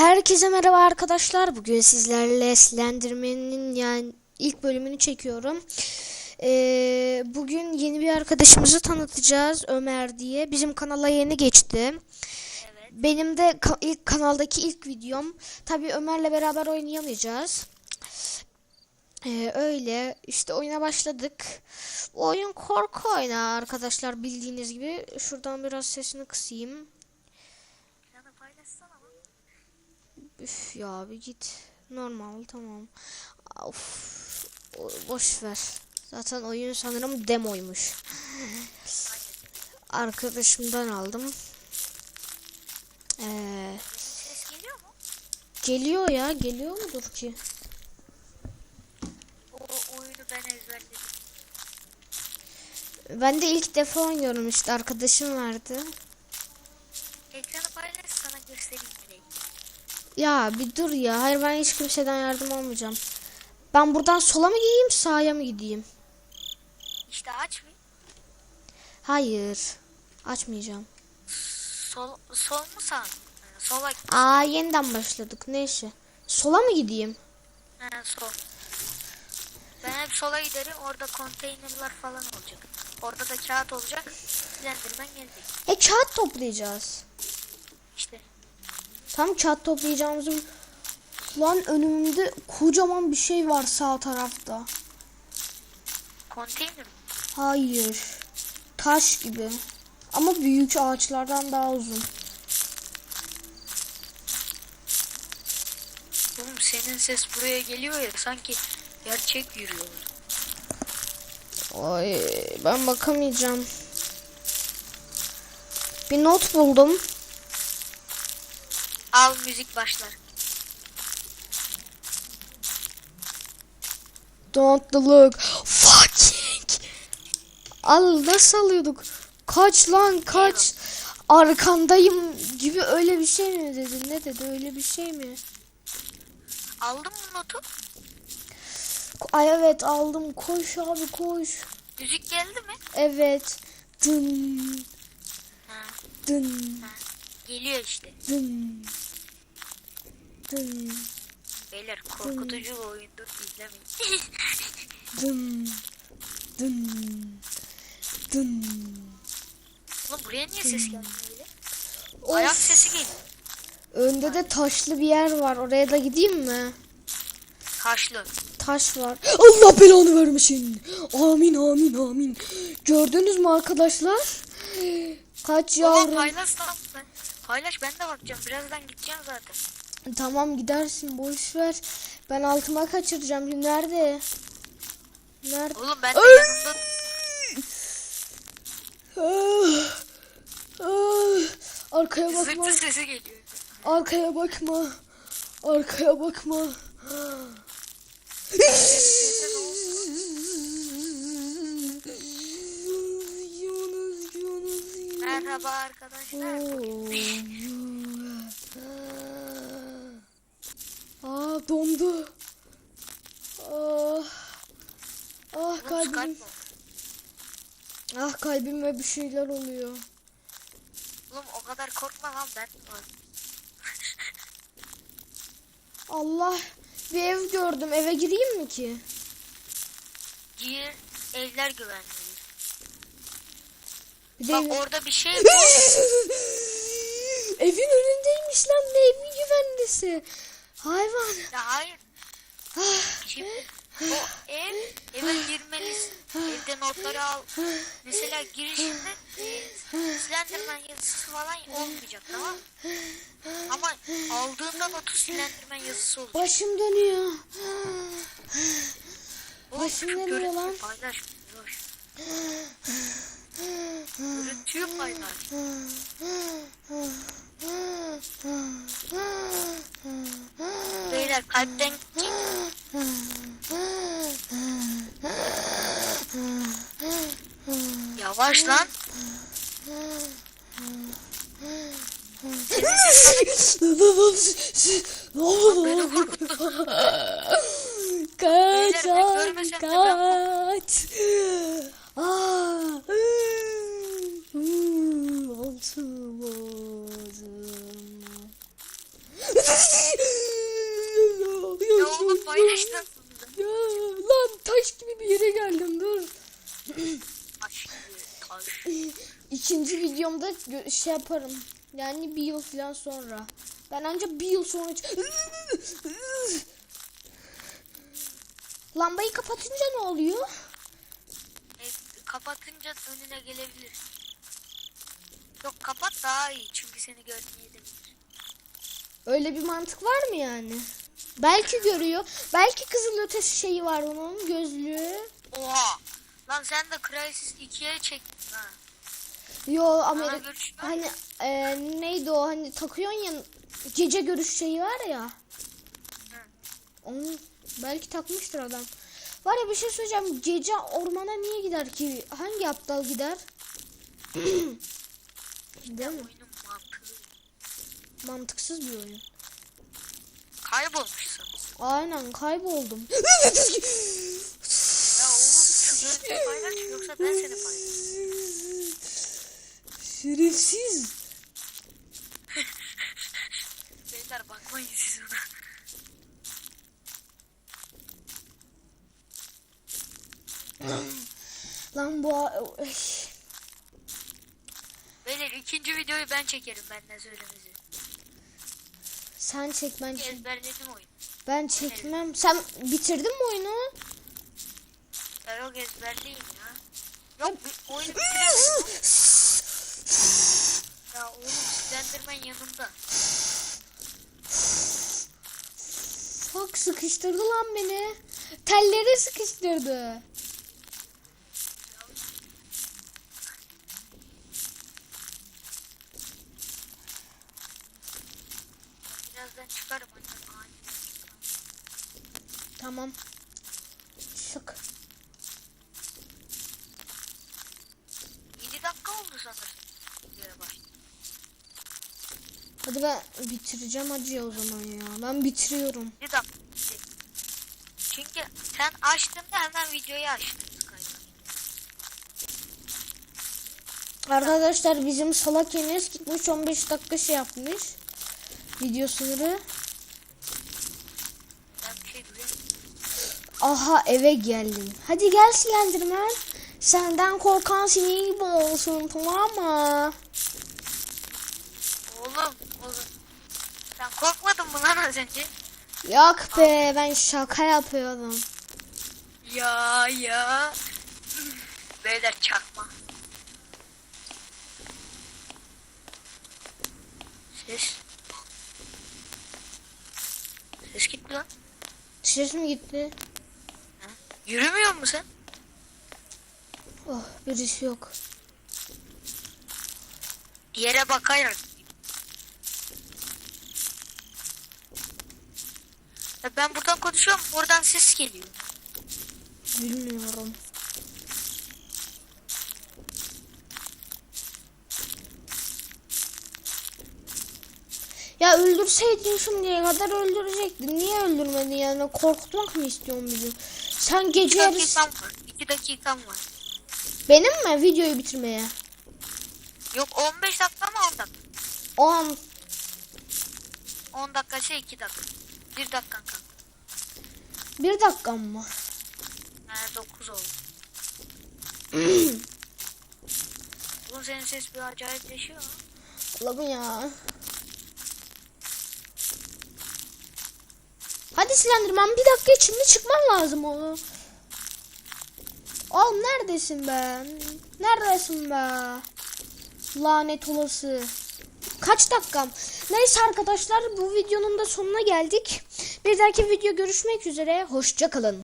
Herkese merhaba arkadaşlar. Bugün sizlerle Slenderman'in yani ilk bölümünü çekiyorum. Ee, bugün yeni bir arkadaşımızı tanıtacağız Ömer diye. Bizim kanala yeni geçti. Evet. Benim de ka- ilk kanaldaki ilk videom. Tabii Ömer'le beraber oynayamayacağız. Ee, öyle işte oyuna başladık. Bu oyun korku oyunu arkadaşlar bildiğiniz gibi. Şuradan biraz sesini kısayım. Ya da paylaşsana lan. Üf ya bir git. Normal tamam. Of. Boş ver. Zaten oyun sanırım demoymuş. Arkadaşımdan aldım. Ee, geliyor mu? geliyor ya. Geliyor mudur ki? O, o oyunu ben ezberledim. Ben de ilk defa oynuyorum işte. Arkadaşım vardı. Ekranı paylaş sana göstereyim. Ya bir dur ya. Hayır ben hiç kimseden yardım almayacağım. Ben buradan sola mı gideyim sağa mı gideyim? İşte aç bir. Hayır. Açmayacağım. Sol, sol mu sağ mı? Sola git. Aa yeniden başladık. Neyse. Sola mı gideyim? Ha, sol. Ben hep sola giderim. Orada konteynerler falan olacak. Orada da kağıt olacak. Slenderman gelecek. E kağıt toplayacağız. Tam kağıt toplayacağımızı... Lan önümde kocaman bir şey var sağ tarafta. Konteyner? Hayır. Taş gibi. Ama büyük ağaçlardan daha uzun. Oğlum senin ses buraya geliyor ya sanki gerçek yürüyor. Ay ben bakamayacağım. Bir not buldum. Al müzik başlar. Don't look. Fucking. Al nasıl alıyorduk? Kaç lan kaç. Arkandayım gibi öyle bir şey mi dedi? Ne dedi öyle bir şey mi? Aldın mı notu? Ay evet aldım. Koş abi koş. Müzik geldi mi? Evet. Dın Ha, dın ha. Geliyor işte. dın. Dın Beyler korkutucu bir oyundur izlemeyin. dın dın dın. Oğlum buraya niye ses gelmiyor öyle? Of. Ayak sesi geliyor. Önde de taşlı bir yer var. Oraya da gideyim mi? Taşlı. Taş var. Allah belanı vermesin. Amin amin amin. Gördünüz mü arkadaşlar? Kaç Oğlum yavrum. paylaş lan. Paylaş ben de bakacağım. Birazdan gideceğim zaten. Tamam gidersin boş ver. Ben altıma kaçıracağım. Nerede? Nerede? Oğlum ben de yanımda Ah, ah. Arkaya bakma. zırtı sesi geliyor. Arkaya bakma. Arkaya bakma. Merhaba arkadaşlar. Aa dondu. Ah. Ah Oğlum Skype kalbim. Ah kalbime bir şeyler oluyor. Oğlum o kadar korkma lan ben. Allah. Bir ev gördüm. Eve gireyim mi ki? Gir evler güvenli. Bir de Bak evi- orada bir şey var. Evin önündeymiş lan ne evi güvenlisi. Hayvan. Ya hayır. Ah, Şimdi o ev eve girmelisin. Evde notları al. Mesela girişinde e, Slenderman yazısı falan olmayacak tamam mı? Ama aldığında notu Slenderman yazısı olacak. Başım dönüyor. Başım dönüyor lan. Paylaş. Boş. Görüntüyü paylaş. Beyler kalpten gidecek. Yavaş lan. Beni korkuttu. kaç ben kaç. Aa, ıı, altım ağzım. Ya oğlum paylaştın. Ya, lan taş gibi bir yere geldim dur. Taş gibi taş. İkinci videomda şey yaparım. Yani bir yıl falan sonra. Ben ancak bir yıl sonra... Lambayı kapatınca ne oluyor? Kapatınca önüne gelebilir. Yok kapat daha iyi çünkü seni görmeyebilir. Öyle bir mantık var mı yani? Belki görüyor. Belki kızıl ötesi şeyi var onun gözlüğü. Oha. Lan sen de Crysis 2'ye çektin ha. Yo Amerika hani e, neydi o hani takıyorsun ya gece görüş şeyi var ya. Onu belki takmıştır adam. Var ya bir şey söyleyeceğim. Gece ormana niye gider ki? Hangi aptal gider? Değil mi? Oyunun mantığı. Mantıksız bir oyun. Kaybolmuşsunuz. Aynen kayboldum. Ya oğlum şu görüntüyü paylaş yoksa ben seni paylaşırım. Şerefsiz. Lan bu. Beyler ikinci videoyu ben çekerim benden söylemesi. sen çek ben çek. Ezberledim oyunu. Ben çekmem. Sen bitirdin mi oyunu? Ya yok ezberleyeyim ya. Yok bir oyunu. Ya oğlum Slenderman yanımda. Fuck sıkıştırdı lan beni. Telleri sıkıştırdı. Birazdan çıkarım. Ani. Tamam. Şık. 7 dakika oldu sanırım. Hadi ben bitireceğim acıyor o zaman ya. Ben bitiriyorum. 7 dakika. Çünkü sen açtığında hemen videoyu açtın. Arkadaşlar bizim salak Enes gitmiş 15 dakika şey yapmış. Video sınırı. Şey. Aha eve geldim. Hadi gel Slenderman. Senden korkan senin gibi olsun tamam mı? Oğlum, oğlum. Sen korkmadın mı lan az önce? Yok be ben şaka yapıyordum. Ya ya. Beyler çakma. Ses gitti lan. Mi gitti? Yürümüyor musun sen? Oh birisi yok. Yere bakarak. Ben buradan konuşuyorum, oradan ses geliyor. Bilmiyorum. Ya öldürseydin şimdiye kadar öldürecektin. Niye öldürmedin yani? Korkutmak mı istiyorsun bizi? Sen İki gece yarısı... dakikam var. İki dakikam var. Benim mi videoyu bitirmeye? Yok 15 dakika mı 10 dakika? 10. 10 dakika şey 2 dakika. 1 dakikan kaldı. Bir dakikam mı? Yani 9 oldu. Oğlum senin ses bir acayipleşiyor. Allah'ım ya. Hadi Slenderman bir dakika içinde çıkman lazım oğlum. Oğlum neredesin be? Neredesin be? Lanet olası. Kaç dakikam? Neyse arkadaşlar bu videonun da sonuna geldik. Bir dahaki video görüşmek üzere. Hoşçakalın.